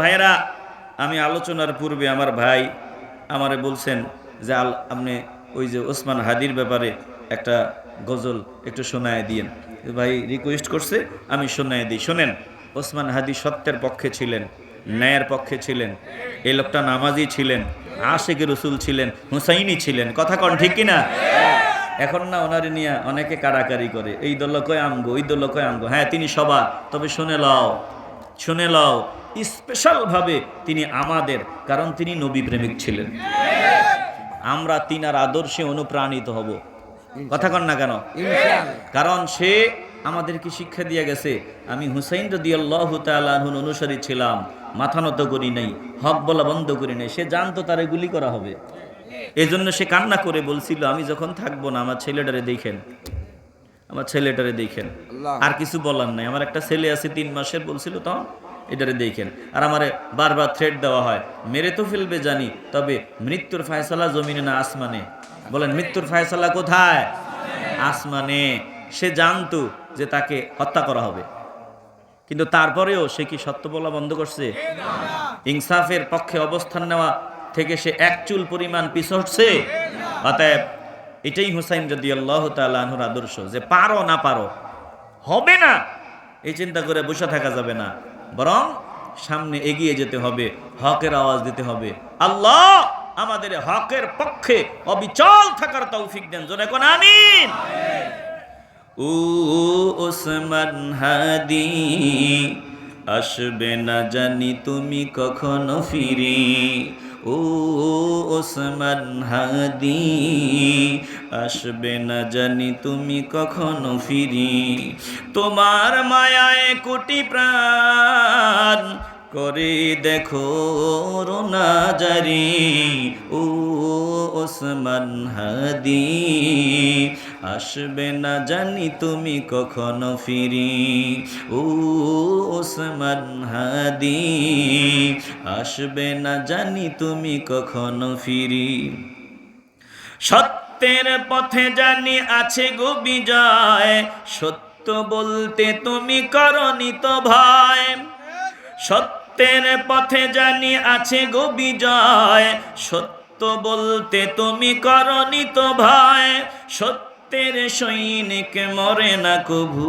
ভাইয়েরা, আমি আলোচনার পূর্বে আমার ভাই আমারে বলছেন যে, আল আপনি ওই যে ওসমান হাদির ব্যাপারে একটা গজল একটু শোনায় দিয়েন। ভাই রিকোয়েস্ট করছে, আমি শোনায় দিই। শোনেন, ওসমান হাদি সত্যের পক্ষে ছিলেন, ন্যায়ের পক্ষে ছিলেন, এই লোকটা নামাজি ছিলেন আশেক রসুল ছিলেন, হুসাইনি ছিলেন। কথা কন ঠিক কিনা? এখন না ওনারে নিয়ে অনেকে কারাকারি করে। এই দল কয় আমগো, ওই দল কয় আমগো। হ্যাঁ তিনি সবার তবে শুনে লও শুনে লও। স্পেশালভাবে তিনি আমাদের কারণ তিনি নবী প্রেমিক ছিলেন। আমরা তিনার আদর্শে অনুপ্রাণিত হব। কথা কন না কেন? কারণ সে আমাদেরকে শিক্ষা দিয়ে গেছে আমি হুসাইন রদি আল্লাহ তালুন অনুসারী ছিলাম মাথা নত করি নাই হক বলা বন্ধ করি নাই সে জানতো তারে গুলি করা হবে। এই জন্য সে কান্না করে বলছিল আমি যখন থাকব না আমার ছেলেটারে দেখেন। আমার ছেলেটারে দেখেন। আর কিছু বলার নাই। আমার একটা ছেলে আছে তিন মাসের বলছিল তখন এটারে দেখেন। আর আমারে বারবার থ্রেড দেওয়া হয়, মেরে তো ফেলবে জানি, তবে মৃত্যুর ফায়সালা জমিনে না আসমানে? বলেন, মৃত্যুর ফায়সালা কোথায়? আসমানে। সে জানতো যে তাকে হত্যা করা হবে। কিন্তু তারপরেও সে কি সত্য বলা বন্ধ করছে? ইনসাফের পক্ষে অবস্থান নেওয়া থেকে সে এক চুল পরিমাণ পিছু হটছে? অতএব এটাই হুসাইন যদি আল্লাহ তালুর আদর্শ, যে পারো না পারো, হবে না, এই চিন্তা করে বসে থাকা যাবে না। বরং সামনে এগিয়ে যেতে হবে, হকের আওয়াজ দিতে হবে। আল্লাহ আমাদের হকের পক্ষে অবিচল থাকার তৌফিক দেন, জোরে কোন আমিন। ও ওসমান হাদি, আসবে না জানি তুমি কখনো ফিরে। ও ওসমান হাদি আসবে না জানি তুমি কখনো ফিরি। তোমার মায়ায় কোটি প্রাণ করে দেখো রোনা জারি ও ওসমান হাদি। আসবে না জানি তুমি কখনো ফিরি, ও ওসমান হাদি। আসবে না জানি তুমি কখনো ফিরি। সত্যের পথে জানি আছে গো বিজয়, সত্য বলতে তুমি করনি তো ভয়। সত্যের পথে জানি আছে গো বিজয়। সত্য বলতে তুমি করনি তো ভয়। সত্যের সৈনিক মরে না কভু।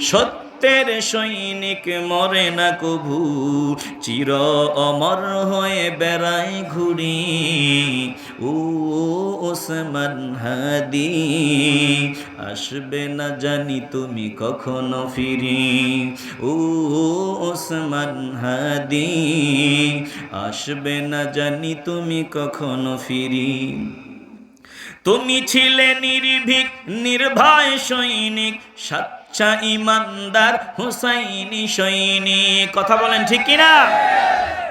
সত্যের সৈনিক মরে না কভু। চির অমর হয়ে বেড়ায় ঘুরি ও ওসমান হাদি, আসবে না জানি তুমি কখনো ফিরি। ও ওসমান হাদি, আসবে না জানি তুমি কখনো ফিরি। তুমি ছিলে নির্ভীক, নির্ভয় সৈনিক, সাচ্চা ইমানদার, হুসাইনি সৈনিক। কথা বলেন ঠিক কিনা?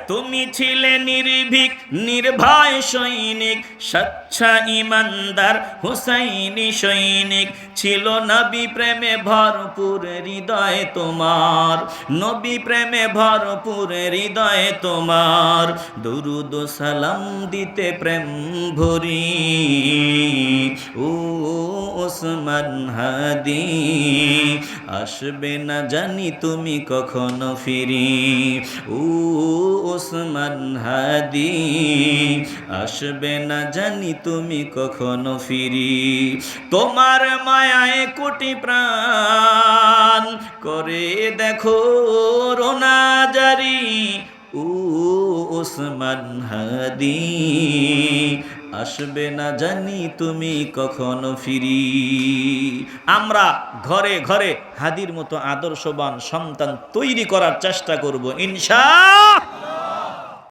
তুমি ছিলে নির্ভীক, নির্ভয় সৈনিক, স্বচ্ছা ইমানদার হুসাইনি সৈনিক। ছিল নবী প্রেমে ভরপুর হৃদয় তোমার, নবী প্রেমে ভরপুর হৃদয় তোমার। দুরুদ সালাম দিতে প্রেম ভরি, ও ওসমান হাদি। আসবে না জানি তুমি কখনো ফিরি। ও ওসমান হাদি। আসবে না জানি তুমি কখনো ফিরি। তোমার মায়ায় কোটি প্রাণ। করে দেখো রোনা জারি। ও ওসমান হাদি। আসবে না জানি তুমি কখনো ফিরি। আমরা ঘরে ঘরে হাদির মতো আদর্শবান সন্তান তৈরি করার চেষ্টা করব, ইনশা